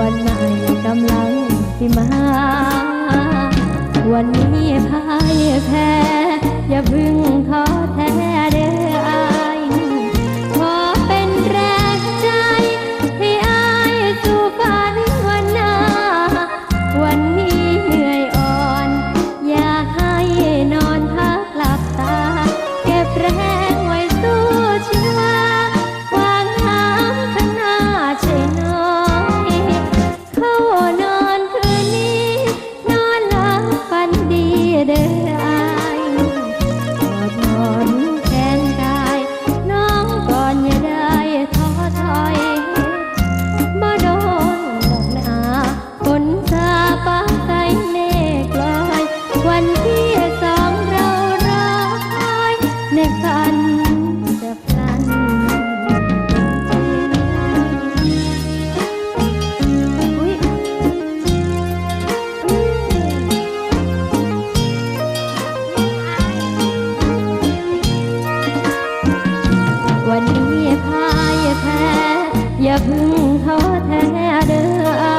วันใหม่กำลังสิมา วันนี้พ่ายแพ้ อย่าพึ่งท้อแท้เด้อ อย่าพึ่งท้อแท้เด้อ